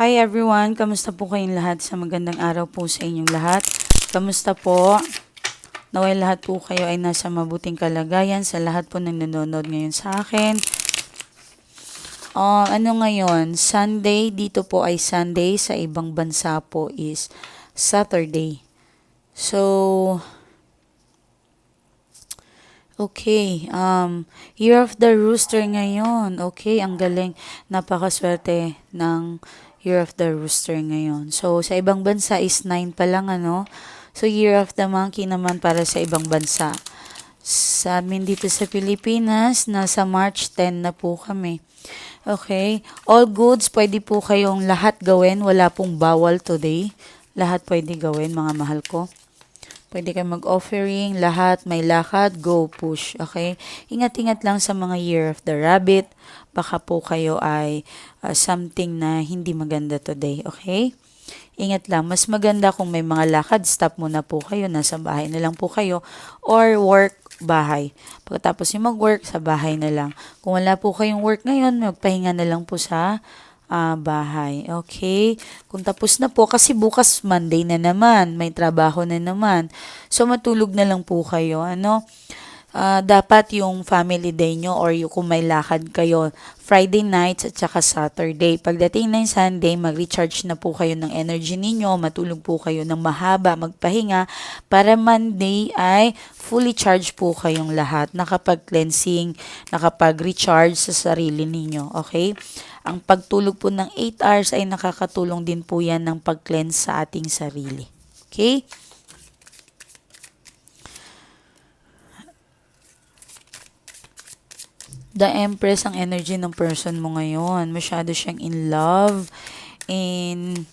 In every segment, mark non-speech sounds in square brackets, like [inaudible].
Hi everyone, kamusta po kayong lahat? Sa magandang araw po sa inyong lahat. Kamusta po? Naway lahat po kayo ay nasa mabuting kalagayan sa lahat po ng nanonood ngayon sa akin. Ah, ano ngayon? Sunday, dito po ay Sunday. Sa ibang bansa po is Saturday. So, Okay, um, Year of the Rooster ngayon. Okay, ang galing. Napakaswerte ng Year of the Rooster ngayon. So, sa ibang bansa is 9 pa lang, ano? So, Year of the Monkey naman para sa ibang bansa. Sa amin dito sa Pilipinas, nasa March 10 na po kami. Okay, all goods, pwede po kayong lahat gawin. Wala pong bawal today. Lahat pwede gawin, mga mahal ko. Pwede kayo mag-offering, lahat, may lakad, go, push, okay? Ingat-ingat lang sa mga Year of the Rabbit. Baka po kayo ay uh, something na hindi maganda today, okay? Ingat lang, mas maganda kung may mga lakad, stop muna po kayo, nasa bahay na lang po kayo, or work, bahay. Pagkatapos yung mag-work, sa bahay na lang. Kung wala po kayong work ngayon, magpahinga na lang po sa ah, bahay. Okay? Kung tapos na po, kasi bukas Monday na naman, may trabaho na naman. So, matulog na lang po kayo. Ano? Ah, dapat yung family day nyo or yung kung may lakad kayo, Friday nights at saka Saturday. Pagdating ng Sunday, mag-recharge na po kayo ng energy ninyo, matulog po kayo ng mahaba, magpahinga, para Monday ay fully charged po kayong lahat. Nakapag-cleansing, nakapag-recharge sa sarili ninyo. Okay? Ang pagtulog po ng 8 hours ay nakakatulong din po yan ng pag-cleanse sa ating sarili. Okay? The Empress ang energy ng person mo ngayon. Masyado siyang in love. And,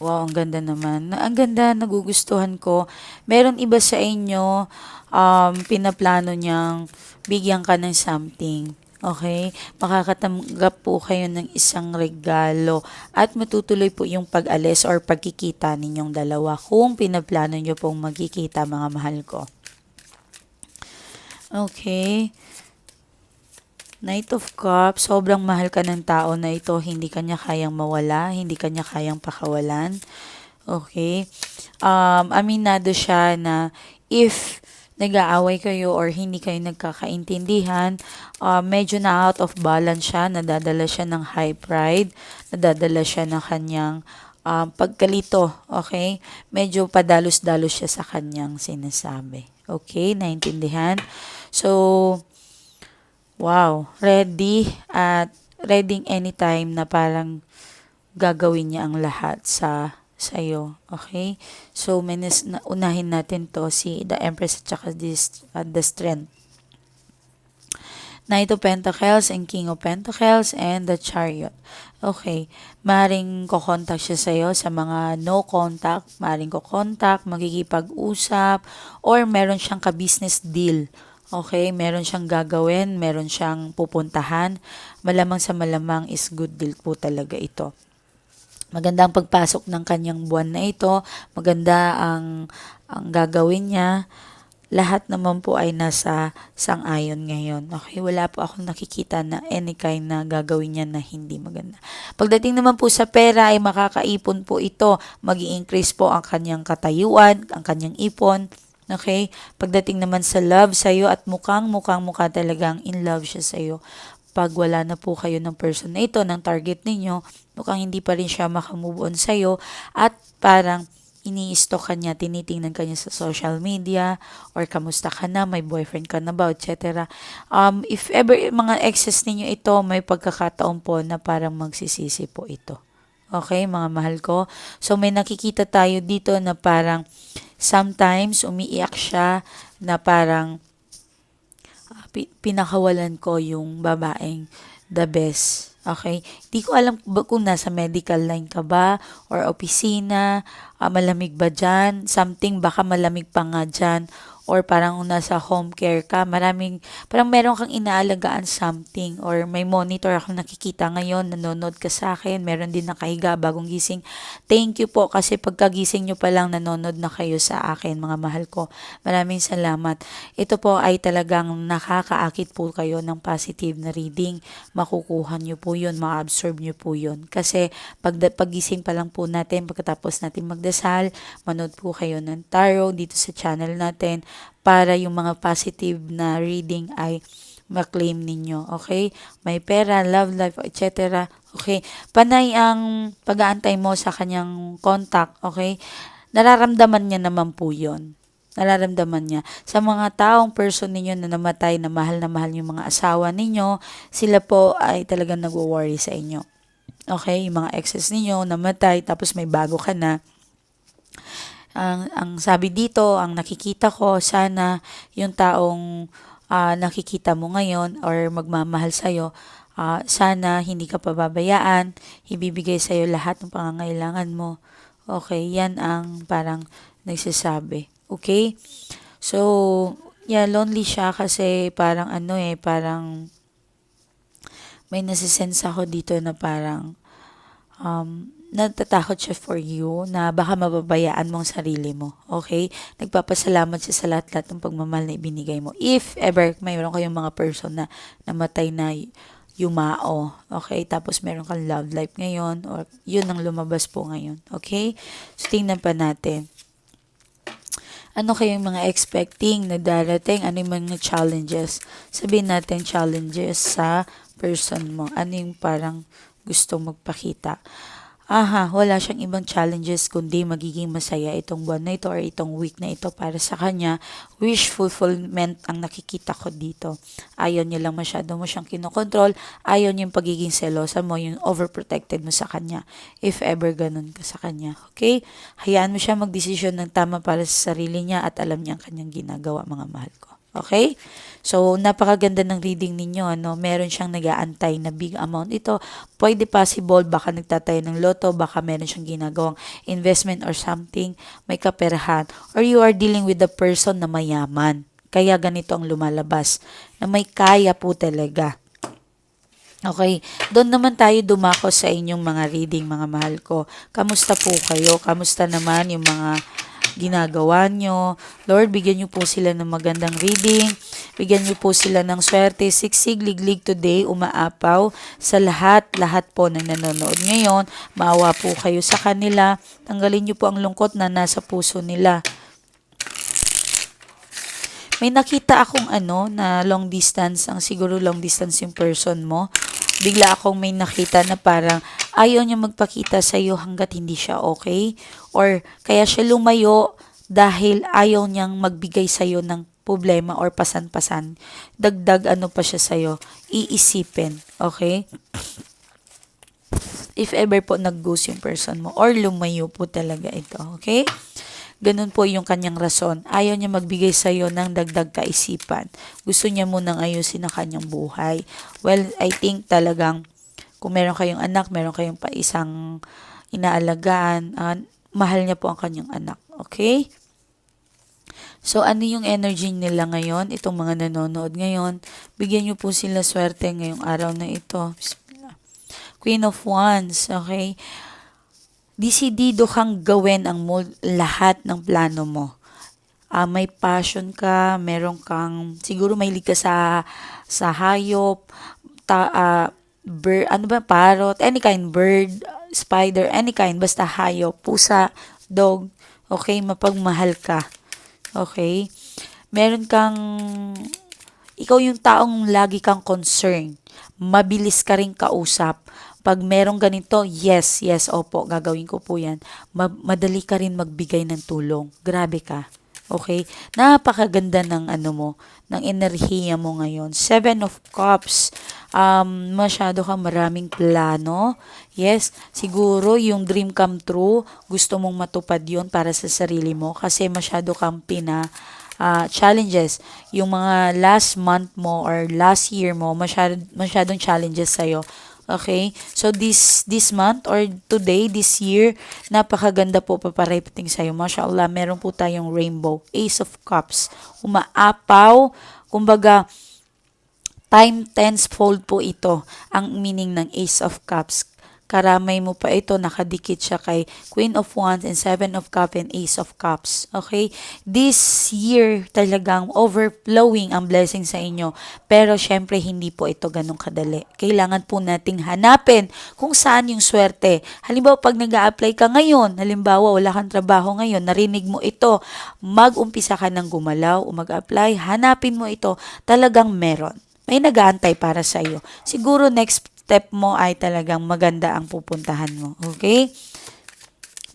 wow, ang ganda naman. Na- Ang ganda, nagugustuhan ko. Meron iba sa inyo, um, pinaplano niyang bigyan ka ng something. Okay? Makakatanggap po kayo ng isang regalo at matutuloy po yung pag-alis or pagkikita ninyong dalawa kung pinaplano nyo pong magkikita mga mahal ko. Okay. Knight of Cups, sobrang mahal ka ng tao na ito, hindi kanya kayang mawala, hindi kanya kayang pakawalan. Okay. Um, aminado siya na if nag-aaway kayo or hindi kayo nagkakaintindihan, uh, medyo na out of balance siya, nadadala siya ng high pride, nadadala siya ng kanyang um, pagkalito, okay? Medyo padalos-dalos siya sa kanyang sinasabi. Okay, naintindihan? So, wow, ready at ready anytime na parang gagawin niya ang lahat sa sa'yo. Okay? So, minis, na, unahin natin to si the Empress at saka this, uh, the Strength. Knight of Pentacles and King of Pentacles and the Chariot. Okay, maring kokontak siya sa'yo sa mga no contact, maring kokontak, magkikipag-usap, or meron siyang ka-business deal. Okay, meron siyang gagawin, meron siyang pupuntahan. Malamang sa malamang is good deal po talaga ito. Maganda ang pagpasok ng kanyang buwan na ito. Maganda ang, ang gagawin niya lahat naman po ay nasa sang-ayon ngayon. Okay, wala po akong nakikita na any kind na gagawin niya na hindi maganda. Pagdating naman po sa pera ay makakaipon po ito. mag increase po ang kanyang katayuan, ang kanyang ipon. Okay? Pagdating naman sa love sa iyo at mukhang mukhang mukha talagang in love siya sa iyo. Pag wala na po kayo ng person na ito, ng target ninyo, mukhang hindi pa rin siya makamove on sa iyo at parang ini-stalk ka niya, tinitingnan ka niya sa social media, or kamusta ka na, may boyfriend ka na ba, etc. Um, if ever mga exes ninyo ito, may pagkakataon po na parang magsisisi po ito. Okay, mga mahal ko. So, may nakikita tayo dito na parang sometimes umiiyak siya na parang pinakawalan ko yung babaeng the best. Okay? Di ko alam kung nasa medical line ka ba or opisina, uh, malamig ba dyan, something baka malamig pa nga dyan or parang nasa home care ka, maraming, parang meron kang inaalagaan something or may monitor ako nakikita ngayon, nanonood ka sa akin, meron din nakahiga bagong gising. Thank you po kasi pagkagising nyo pa lang nanonood na kayo sa akin, mga mahal ko. Maraming salamat. Ito po ay talagang nakakaakit po kayo ng positive na reading. Makukuha nyo po yun, ma-absorb nyo po yun. Kasi pag, pagising pa lang po natin, pagkatapos natin magdasal, manood po kayo ng tarot dito sa channel natin para yung mga positive na reading ay maklaim ninyo. Okay? May pera, love life, etc. Okay? Panay ang pag-aantay mo sa kanyang contact. Okay? Nararamdaman niya naman po yon nararamdaman niya. Sa mga taong person ninyo na namatay, na mahal na mahal yung mga asawa ninyo, sila po ay talagang nagwo-worry sa inyo. Okay? Yung mga exes ninyo, namatay, tapos may bago ka na ang, ang sabi dito, ang nakikita ko, sana yung taong ah, nakikita mo ngayon or magmamahal sa'yo, ah, sana hindi ka pababayaan, ibibigay sa'yo lahat ng pangangailangan mo. Okay, yan ang parang nagsasabi. Okay? So, yeah, lonely siya kasi parang ano eh, parang may nasisense ako dito na parang um, natatakot siya for you na baka mababayaan mong sarili mo. Okay? Nagpapasalamat siya sa lahat-lahat ng pagmamahal na ibinigay mo. If ever mayroon kayong mga person na namatay na yumao. Okay? Tapos meron kang love life ngayon or yun ang lumabas po ngayon. Okay? So, tingnan pa natin. Ano kayong mga expecting na darating? Ano yung mga challenges? Sabihin natin challenges sa person mo. Ano yung parang gusto magpakita? Aha, wala siyang ibang challenges kundi magiging masaya itong buwan na ito or itong week na ito para sa kanya. Wish fulfillment ang nakikita ko dito. Ayaw niya lang masyado mo siyang kinokontrol. Ayaw niya yung pagiging selosa mo, yung overprotected mo sa kanya. If ever ganun ka sa kanya. Okay? Hayaan mo siya magdesisyon ng tama para sa sarili niya at alam niya ang kanyang ginagawa, mga mahal ko. Okay? So, napakaganda ng reading ninyo. Ano? Meron siyang nag-aantay na big amount. Ito, pwede possible, baka nagtatayo ng loto, baka meron siyang ginagawang investment or something, may kaperahan. Or you are dealing with the person na mayaman. Kaya ganito ang lumalabas. Na may kaya po talaga. Okay, doon naman tayo dumako sa inyong mga reading, mga mahal ko. Kamusta po kayo? Kamusta naman yung mga ginagawa nyo. Lord, bigyan nyo po sila ng magandang reading. Bigyan nyo po sila ng swerte. Siksig, liglig today, umaapaw sa lahat, lahat po ng nanonood ngayon. Maawa po kayo sa kanila. Tanggalin nyo po ang lungkot na nasa puso nila. May nakita akong ano na long distance, ang siguro long distance yung person mo. Bigla akong may nakita na parang ayaw niya magpakita sa iyo hanggat hindi siya okay. Or kaya siya lumayo dahil ayaw niyang magbigay sa iyo ng problema or pasan-pasan. Dagdag ano pa siya sa iyo, iisipin. Okay? If ever po nag-ghost yung person mo or lumayo po talaga ito. Okay? Ganun po yung kanyang rason. Ayaw niya magbigay sa iyo ng dagdag kaisipan. Gusto niya munang ayusin ang kanyang buhay. Well, I think talagang kung meron kayong anak, meron kayong pa isang inaalagaan, uh, mahal niya po ang kanyang anak. Okay? So, ano yung energy nila ngayon? Itong mga nanonood ngayon. Bigyan niyo po sila swerte ngayong araw na ito. Bismillah. Queen of Wands, okay? Disidido kang gawin ang lahat ng plano mo. Uh, may passion ka, meron kang, siguro may ka sa, sa hayop, ta, uh, bird, ano ba, parrot, any kind, bird, spider, any kind, basta hayop, pusa, dog, okay, mapagmahal ka. Okay? Meron kang, ikaw yung taong lagi kang concern. Mabilis ka rin kausap pag merong ganito, yes, yes, opo, gagawin ko po yan. Ma- madali ka rin magbigay ng tulong. Grabe ka. Okay? Napakaganda ng ano mo, ng enerhiya mo ngayon. Seven of Cups. Um, masyado ka maraming plano. Yes, siguro yung dream come true, gusto mong matupad yon para sa sarili mo kasi masyado kang pina uh, challenges. Yung mga last month mo or last year mo, masyado, masyadong challenges sa'yo Okay? So, this this month or today, this year, napakaganda po paparating sa'yo. Mashallah, meron po tayong rainbow. Ace of Cups. Umaapaw. Kumbaga, time tenfold po ito ang meaning ng Ace of Cups. Karamay mo pa ito, nakadikit siya kay Queen of Wands and Seven of Cups and Ace of Cups. Okay? This year talagang overflowing ang blessing sa inyo. Pero syempre hindi po ito ganun kadali. Kailangan po nating hanapin kung saan yung swerte. Halimbawa pag nag apply ka ngayon, halimbawa wala kang trabaho ngayon, narinig mo ito, mag-umpisa ka ng gumalaw o mag-apply, hanapin mo ito, talagang meron may nagaantay para sa iyo. Siguro next step mo ay talagang maganda ang pupuntahan mo. Okay?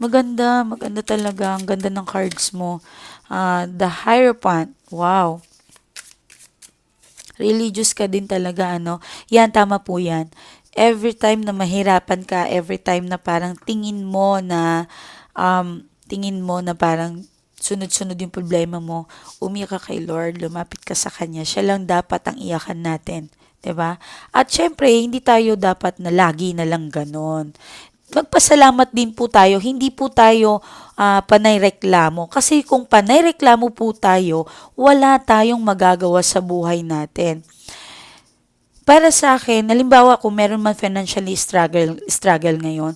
Maganda, maganda talaga. Ang ganda ng cards mo. Uh, the Hierophant. Wow. Religious ka din talaga, ano? Yan, tama po yan. Every time na mahirapan ka, every time na parang tingin mo na, um, tingin mo na parang sunod-sunod yung problema mo, umiyak ka kay Lord, lumapit ka sa Kanya. Siya lang dapat ang iyakan natin. 'Di ba? At syempre, hindi tayo dapat na lagi na lang ganon. Magpasalamat din po tayo, hindi po tayo uh, panay reklamo. Kasi kung panay reklamo po tayo, wala tayong magagawa sa buhay natin. Para sa akin, halimbawa kung meron man financially struggle, struggle ngayon,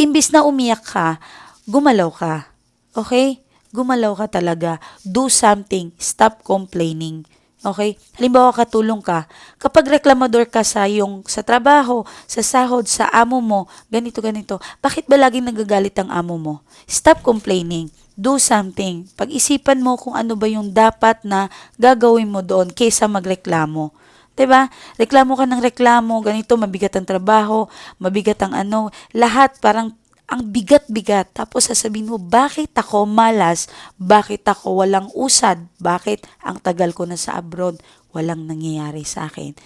imbis na umiyak ka, gumalaw ka. Okay? Gumalaw ka talaga. Do something. Stop complaining. Okay? Halimbawa katulong ka. Kapag reklamador ka sa yung sa trabaho, sa sahod, sa amo mo, ganito ganito. Bakit ba laging nagagalit ang amo mo? Stop complaining. Do something. Pag-isipan mo kung ano ba yung dapat na gagawin mo doon kaysa magreklamo. 'Di ba? Reklamo ka ng reklamo, ganito mabigat ang trabaho, mabigat ang ano, lahat parang ang bigat-bigat. Tapos sasabihin mo, bakit ako malas? Bakit ako walang usad? Bakit ang tagal ko na sa abroad? Walang nangyayari sa akin.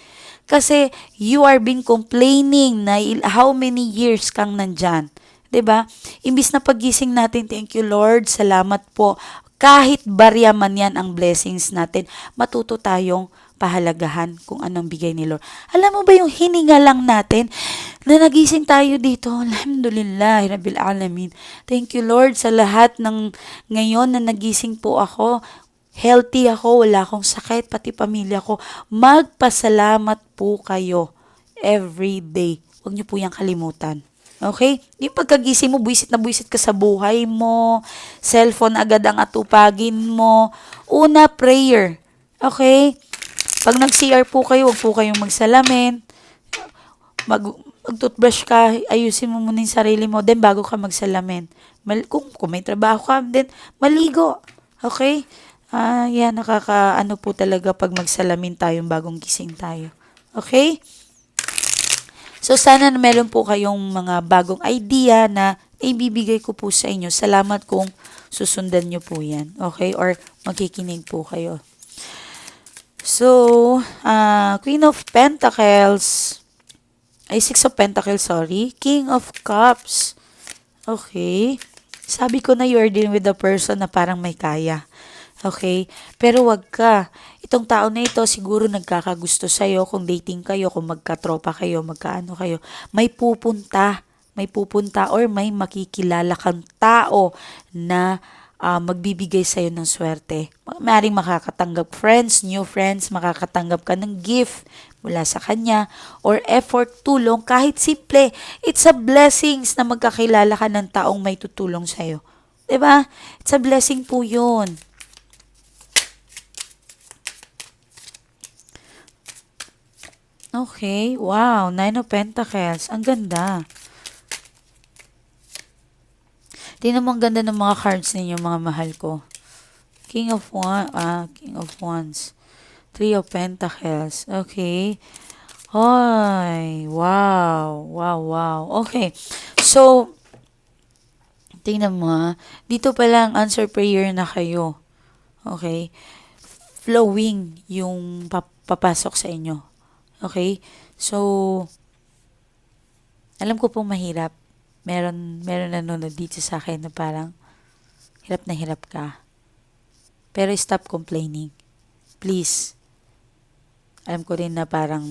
Kasi you are been complaining na how many years kang nandyan. 'di ba? Imbis na pagising natin, thank you Lord, salamat po. Kahit barya man yan ang blessings natin, matuto tayong pahalagahan kung anong bigay ni Lord. Alam mo ba yung hininga lang natin na nagising tayo dito? Alhamdulillah, Rabbil Alamin. Thank you Lord sa lahat ng ngayon na nagising po ako. Healthy ako, wala akong sakit, pati pamilya ko. Magpasalamat po kayo every day. Huwag niyo po yung kalimutan. Okay? Yung pagkagising mo, buisit na buisit ka sa buhay mo, cellphone agad ang atupagin mo. Una, prayer. Okay? Pag nag-CR po kayo, huwag po kayong magsalamin. Mag, mag-toothbrush ka, ayusin mo muna yung sarili mo, then bago ka magsalamin. Mal, kung, kung may trabaho ka, then maligo. Okay? Ah, uh, yan, nakaka, po talaga pag magsalamin tayo, bagong gising tayo. Okay? So, sana na meron po kayong mga bagong idea na ibibigay ko po sa inyo. Salamat kung susundan nyo po yan. Okay? Or magkikinig po kayo. So, uh, Queen of Pentacles, ay Six of Pentacles, sorry. King of Cups. Okay. Sabi ko na you're dealing with a person na parang may kaya. Okay? Pero wag ka. Itong tao na ito siguro nagkakagusto sa'yo kung dating kayo, kung magkatropa kayo, magkaano kayo. May pupunta. May pupunta or may makikilala kang tao na uh, magbibigay sa'yo ng swerte. Maaaring makakatanggap friends, new friends, makakatanggap ka ng gift mula sa kanya, or effort, tulong, kahit simple. It's a blessings na magkakilala ka ng taong may tutulong sa'yo. ba? Diba? It's a blessing po yun. Okay, wow, Nine of Pentacles. Ang ganda. Tingnan mo ang ganda ng mga cards ninyo, mga mahal ko. King of Wands, ah, King of Wands. Three of Pentacles. Okay. Hoy, wow, wow, wow. Okay. So, tingnan mo ha. Dito pa lang answer prayer na kayo. Okay? Flowing yung papasok sa inyo. Okay? So, alam ko pong mahirap meron, meron nanonood dito sa akin na parang hirap na hirap ka. Pero stop complaining. Please. Alam ko rin na parang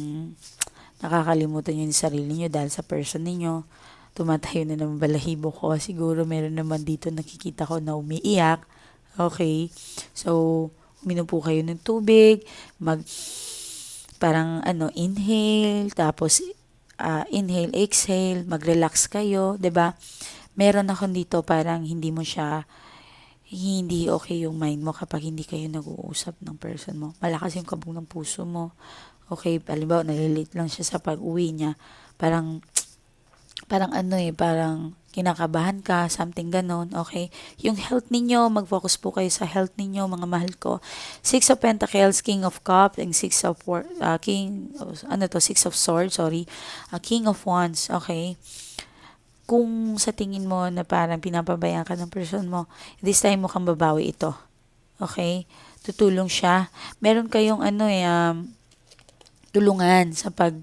nakakalimutan nyo yung sarili nyo dahil sa person ninyo. Tumatayo na naman balahibo ko. Siguro meron naman dito nakikita ko na umiiyak. Okay. So, uminom kayo ng tubig. Mag, parang ano, inhale. Tapos, ah, inhale, exhale. Mag-relax kayo. 'di ba Meron ako dito parang hindi mo siya hindi okay yung mind mo kapag hindi kayo nag-uusap ng person mo. Malakas yung kabog ng puso mo. Okay, halimbawa, nalilate lang siya sa pag-uwi niya. Parang, [tsk] parang ano eh, parang kinakabahan ka, something ganon, okay? Yung health ninyo, mag-focus po kayo sa health ninyo, mga mahal ko. Six of Pentacles, King of Cups, and Six of, War, uh, King, ano to, Six of Swords, sorry, uh, King of Wands, okay? kung sa tingin mo na parang pinapabayaan ka ng person mo, this time mo kang babawi ito. Okay? Tutulong siya. Meron kayong ano eh, um, tulungan sa pag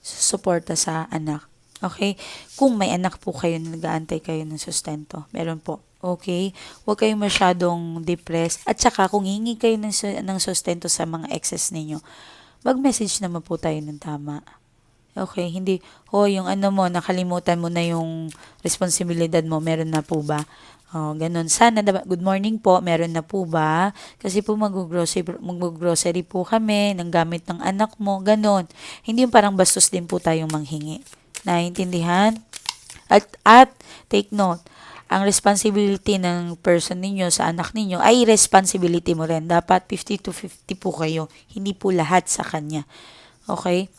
suporta sa anak. Okay? Kung may anak po kayo na nag-aantay kayo ng sustento, meron po. Okay? Huwag kayong masyadong depressed. At saka, kung hingi kayo ng, ng sustento sa mga exes ninyo, mag-message naman po tayo ng tama. Okay, hindi, oh, yung ano mo, nakalimutan mo na yung responsibilidad mo, meron na po ba? Oh, ganun. Sana, good morning po, meron na po ba? Kasi po mag-grocery, mag-grocery po kami ng gamit ng anak mo, ganun. Hindi yung parang bastos din po tayong manghingi. Naintindihan? At, at, take note, ang responsibility ng person ninyo sa anak ninyo ay responsibility mo rin. Dapat 50 to 50 po kayo. Hindi po lahat sa kanya. Okay?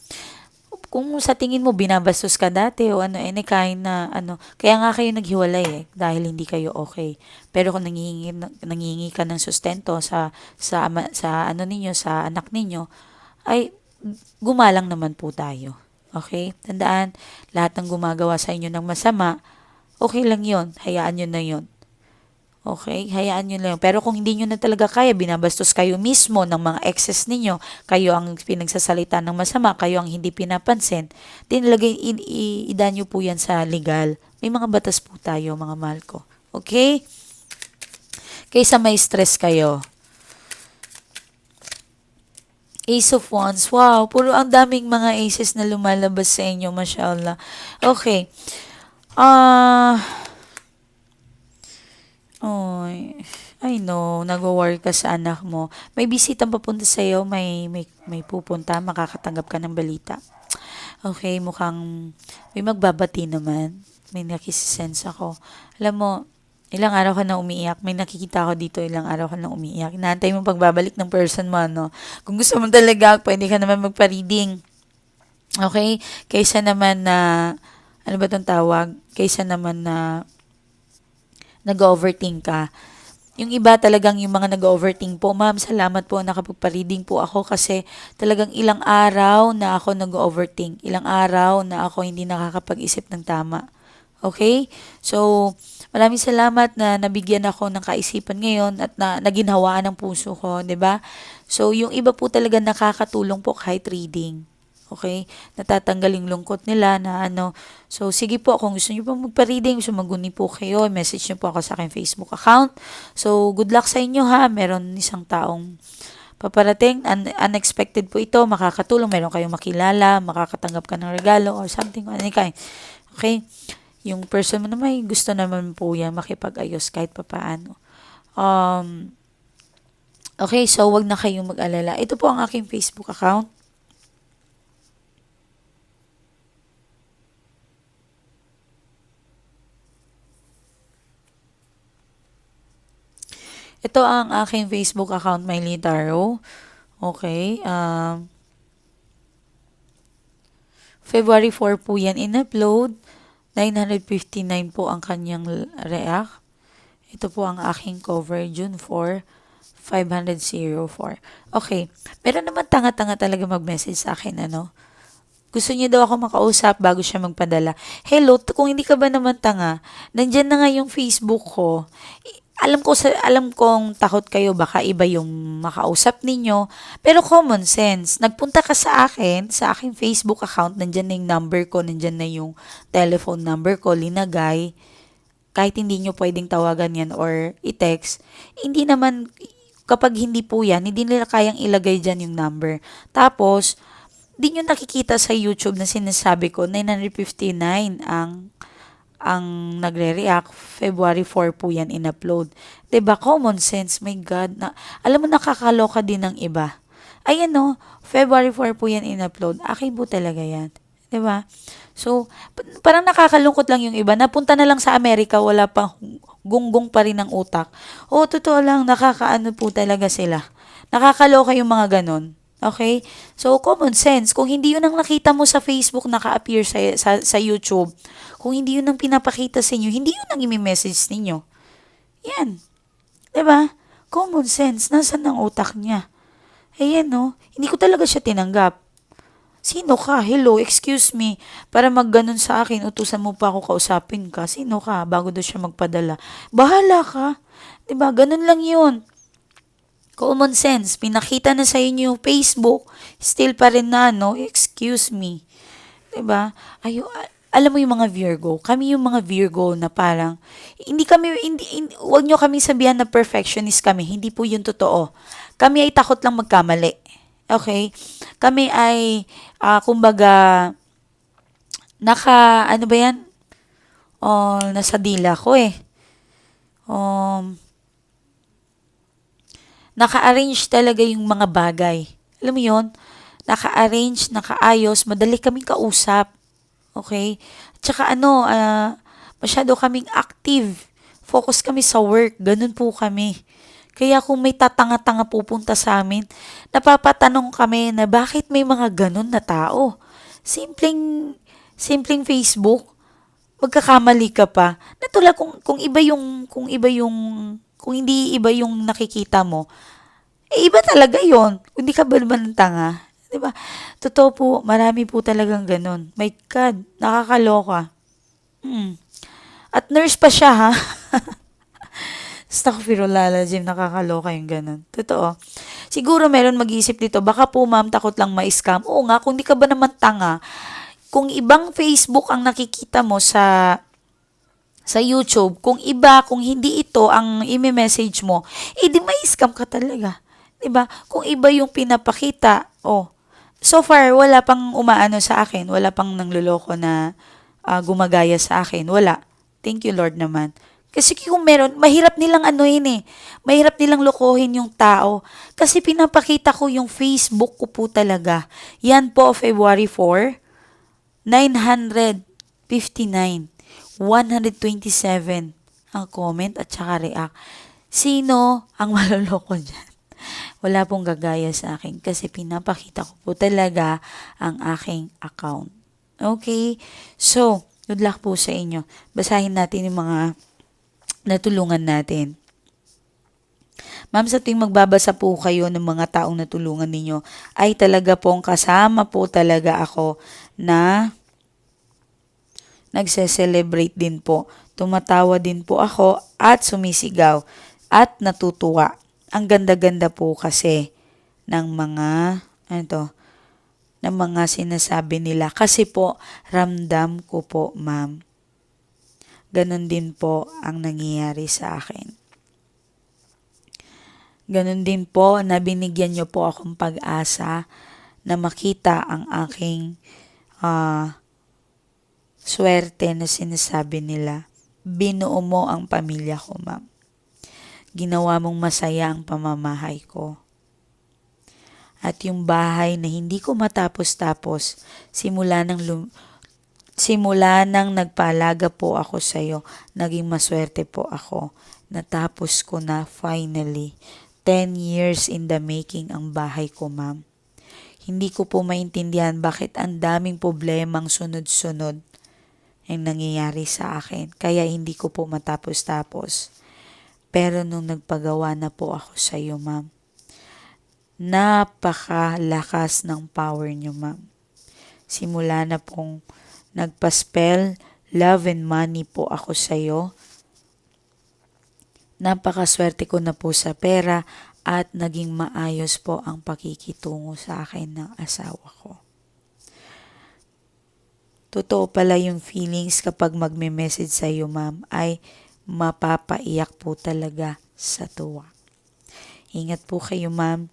kung sa tingin mo binabastos ka dati o ano, eh, kain na ano, kaya nga kayo naghiwalay eh, dahil hindi kayo okay. Pero kung nangihingi, nangihingi ka ng sustento sa, sa, ama, sa ano ninyo, sa anak ninyo, ay gumalang naman po tayo. Okay? Tandaan, lahat ng gumagawa sa inyo ng masama, okay lang yon Hayaan nyo na yon Okay? Hayaan nyo lang. Pero kung hindi nyo na talaga kaya, binabastos kayo mismo ng mga exes ninyo, kayo ang pinagsasalita ng masama, kayo ang hindi pinapansin, din lagay, ida nyo po yan sa legal. May mga batas po tayo, mga mahal ko. Okay? Kaysa may stress kayo. Ace of Wands. Wow, puro ang daming mga aces na lumalabas sa inyo, mashallah. Okay. Ah... Uh, Oy, I know, nag-worry ka sa anak mo. May bisitang papunta sa iyo, may, may, may pupunta, makakatanggap ka ng balita. Okay, mukhang may magbabati naman. May nakisisense ako. Alam mo, ilang araw ka na umiiyak. May nakikita ko dito, ilang araw ka na umiiyak. Inaantay mo pagbabalik ng person mo, ano. Kung gusto mo talaga, pwede ka naman magpa-reading. Okay? Kaysa naman na, ano ba itong tawag? Kaysa naman na, nag-overthink ka. Yung iba talagang yung mga nag-overthink po, ma'am, salamat po nakapagpa-reading po ako kasi talagang ilang araw na ako nag-overthink. Ilang araw na ako hindi nakakapag-isip ng tama. Okay? So, maraming salamat na nabigyan ako ng kaisipan ngayon at na naginhawaan ng puso ko, 'di ba? So, yung iba po talaga nakakatulong po kahit reading. Okay? Natatanggal yung lungkot nila na ano. So, sige po, kung gusto niyo po magpa-reading, gusto maguni po kayo, message niyo po ako sa aking Facebook account. So, good luck sa inyo ha. Meron isang taong paparating. Un- unexpected po ito. Makakatulong. Meron kayong makilala, makakatanggap ka ng regalo or something. Ano kind. Okay? Yung person mo na may gusto naman po yan makipag-ayos kahit papaano. Um, okay, so wag na kayong mag-alala. Ito po ang aking Facebook account. Ito ang aking Facebook account, Miley Taro. Okay. Um, February 4 po yan in-upload. 959 po ang kanyang react. Ito po ang aking cover, June 4, 504. Okay. Pero naman tanga-tanga talaga mag-message sa akin, ano? Gusto niya daw ako makausap bago siya magpadala. Hello, kung hindi ka ba naman tanga, nandyan na nga yung Facebook ko alam ko sa alam kong takot kayo baka iba yung makausap ninyo. Pero common sense nagpunta ka sa akin sa aking Facebook account nandiyan na yung number ko nandiyan na yung telephone number ko linagay. Kahit hindi nyo pwedeng tawagan yan or i-text hindi naman kapag hindi po yan hindi nila kayang ilagay diyan yung number. Tapos di nyo nakikita sa YouTube na sinasabi ko, 959 ang ang nagre-react. February 4 po yan in-upload. ba Common sense, my God. Na, alam mo, nakakaloka din ng iba. Ayan no, February 4 po yan in-upload. Akin po talaga yan. ba So, parang nakakalungkot lang yung iba. Napunta na lang sa Amerika, wala pang gunggong pa rin ng utak. O, totoo lang, nakakaano po talaga sila. Nakakaloka yung mga ganon. Okay? So, common sense. Kung hindi yun ang nakita mo sa Facebook, naka-appear sa, sa, sa YouTube, kung hindi yun ang pinapakita sa inyo, hindi yun ang imi-message ninyo. Yan. ba? Diba? Common sense. Nasaan ang utak niya? Ayan, no? Hindi ko talaga siya tinanggap. Sino ka? Hello, excuse me. Para magganon sa akin, utusan mo pa ako kausapin ka. Sino ka? Bago daw siya magpadala. Bahala ka. ba? Ganun lang 'yun. Common sense. Pinakita na sa inyo Facebook. Still pa rin na, no? Excuse me. ba? Ayo, alam mo yung mga Virgo, kami yung mga Virgo na parang, hindi kami, hindi, hindi wag nyo kami sabihan na perfectionist kami. Hindi po yun totoo. Kami ay takot lang magkamali. Okay? Kami ay, uh, kumbaga, naka, ano ba yan? Oh, nasa dila ko eh. Um, naka-arrange talaga yung mga bagay. Alam mo yon Naka-arrange, nakaayos, madali kaming kausap. Okay? Tsaka ano, uh, masyado kaming active. Focus kami sa work. Ganun po kami. Kaya kung may tatanga-tanga pupunta sa amin, napapatanong kami na bakit may mga ganun na tao. Simpleng, simpleng Facebook, magkakamali ka pa. Natulad kung, kung iba yung, kung iba yung, kung hindi iba yung nakikita mo, eh iba talaga yon Hindi ka ba naman tanga? ba? Totoo po, marami po talagang ganun. My God, nakakaloka. Hmm. At nurse pa siya, ha? [laughs] Astaghfirullah, Jim, nakakaloka yung ganun. Totoo. Siguro meron mag-iisip dito, baka po ma'am, takot lang ma-scam. Oo nga, kung di ka ba naman tanga, kung ibang Facebook ang nakikita mo sa sa YouTube, kung iba, kung hindi ito ang imi-message mo, eh di may scam ka talaga. 'Di ba? Kung iba yung pinapakita, oh. So far wala pang umaano sa akin, wala pang nangloloko na uh, gumagaya sa akin. Wala. Thank you Lord naman. Kasi kung meron, mahirap nilang ano eh. Mahirap nilang lokohin yung tao. Kasi pinapakita ko yung Facebook ko po talaga. Yan po, February 4, 959, 127 ang comment at saka react. Sino ang [laughs] maloloko dyan? Wala pong gagaya sa akin kasi pinapakita ko po talaga ang aking account. Okay? So, good luck po sa inyo. Basahin natin yung mga natulungan natin. Ma'am, sa tuwing magbabasa po kayo ng mga taong natulungan ninyo, ay talaga pong kasama po talaga ako na nagse-celebrate din po. Tumatawa din po ako at sumisigaw at natutuwa. Ang ganda-ganda po kasi ng mga, ano to, ng mga sinasabi nila. Kasi po, ramdam ko po, ma'am Ganon din po ang nangyayari sa akin. Ganon din po na binigyan niyo po akong pag-asa na makita ang aking uh, swerte na sinasabi nila. Binuo mo ang pamilya ko, ma'am. Ginawa mong masaya ang pamamahay ko. At yung bahay na hindi ko matapos-tapos, simula ng lum- Simula nang nagpaalaga po ako sa iyo, naging maswerte po ako. Natapos ko na finally. 10 years in the making ang bahay ko, ma'am. Hindi ko po maintindihan bakit ang daming problemang sunod-sunod ang nangyayari sa akin. Kaya hindi ko po matapos-tapos. Pero nung nagpagawa na po ako sa iyo, ma'am, napakalakas ng power niyo, ma'am. Simula na pong Nagpaspell, love and money po ako sa iyo. Napakaswerte ko na po sa pera at naging maayos po ang pakikitungo sa akin ng asawa ko. Totoo pala yung feelings kapag magme-message sa iyo, ma'am, ay mapapaiyak po talaga sa tuwa. Ingat po kayo, ma'am.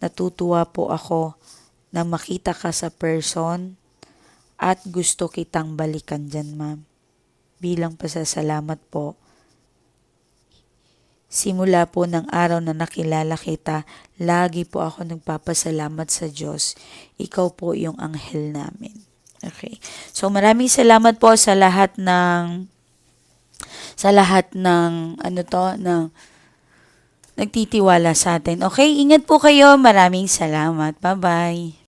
Natutuwa po ako na makita ka sa person at gusto kitang balikan dyan, ma'am. Bilang pasasalamat po. Simula po ng araw na nakilala kita, lagi po ako nagpapasalamat sa Diyos. Ikaw po yung anghel namin. Okay. So maraming salamat po sa lahat ng sa lahat ng ano to ng nagtitiwala sa atin. Okay, ingat po kayo. Maraming salamat. Bye-bye.